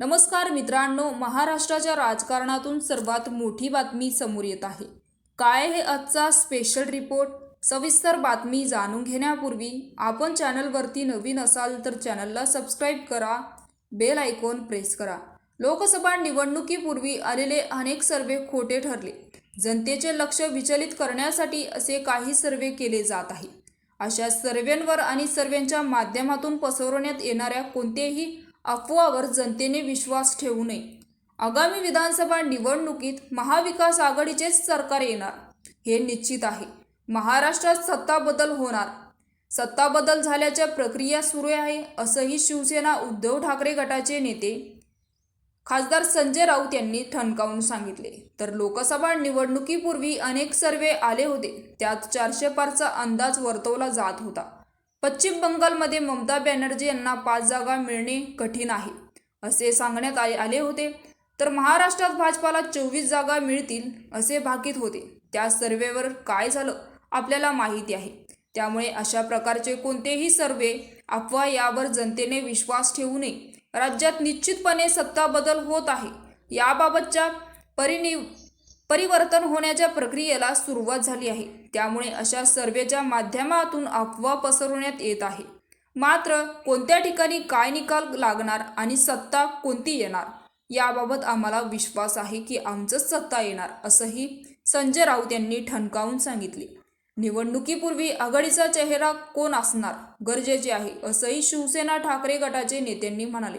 नमस्कार मित्रांनो महाराष्ट्राच्या राजकारणातून सर्वात मोठी बातमी समोर येत आहे. काय हे आजचा स्पेशल रिपोर्ट सविस्तर बातमी जाणून घेण्यापूर्वी आपण चॅनलवरती नवीन असाल तर चॅनलला सबस्क्राईब करा बेल आयकॉन प्रेस करा. लोकसभा निवडणुकीपूर्वी आलेले अनेक सर्वे खोटे ठरले. जनतेचे लक्ष विचलित करण्यासाठी असे काही सर्वे केले जात आहे. अशा सर्वेंवर आणि सर्वेंच्या माध्यमातून पसरवण्यात येणाऱ्या कोणतेही अफवावर जनतेने विश्वास ठेवू नये. आगामी विधानसभा निवडणुकीत महाविकास आघाडीचेच सरकार येणार हे निश्चित आहे. महाराष्ट्रात सत्ता बदल होणार. सत्ता बदल झाल्याच्या प्रक्रिया सुरू आहे असंही शिवसेना उद्धव ठाकरे गटाचे नेते खासदार संजय राऊत यांनी ठणकावून सांगितले. तर लोकसभा निवडणुकीपूर्वी अनेक सर्वे आले होते त्यात चारशे पारचा अंदाज वर्तवला जात होता. पश्चिम बंगालमध्ये ममता बॅनर्जी यांना पाच जागा मिळणे कठीण आहे असे सांगण्यात आले आले होते. तर महाराष्ट्रात भाजपाला चोवीस जागा मिळतील असे भाकीत होते. त्या सर्वेवर काय झालं आपल्याला माहिती आहे. त्यामुळे अशा प्रकारचे कोणतेही सर्वे अफवा यावर जनतेने विश्वास ठेवू नये. राज्यात निश्चितपणे सत्ता बदल होत आहे. याबाबतच्या परिणी परिवर्तन होण्याच्या प्रक्रियेला सुरुवात झाली आहे. त्यामुळे अशा सर्वेच्या माध्यमातून अफवा पसरवण्यात येत आहे. मात्र कोणत्या ठिकाणी काय निकाल लागणार आणि सत्ता कोणती येणार याबाबत आम्हाला विश्वास आहे की आमचंच सत्ता येणार असंही संजय राऊत यांनी ठणकावून सांगितले. निवडणुकीपूर्वी आघाडीचा चेहरा कोण असणार गरजेचे आहे असंही शिवसेना ठाकरे गटाचे नेत्यांनी म्हणाले.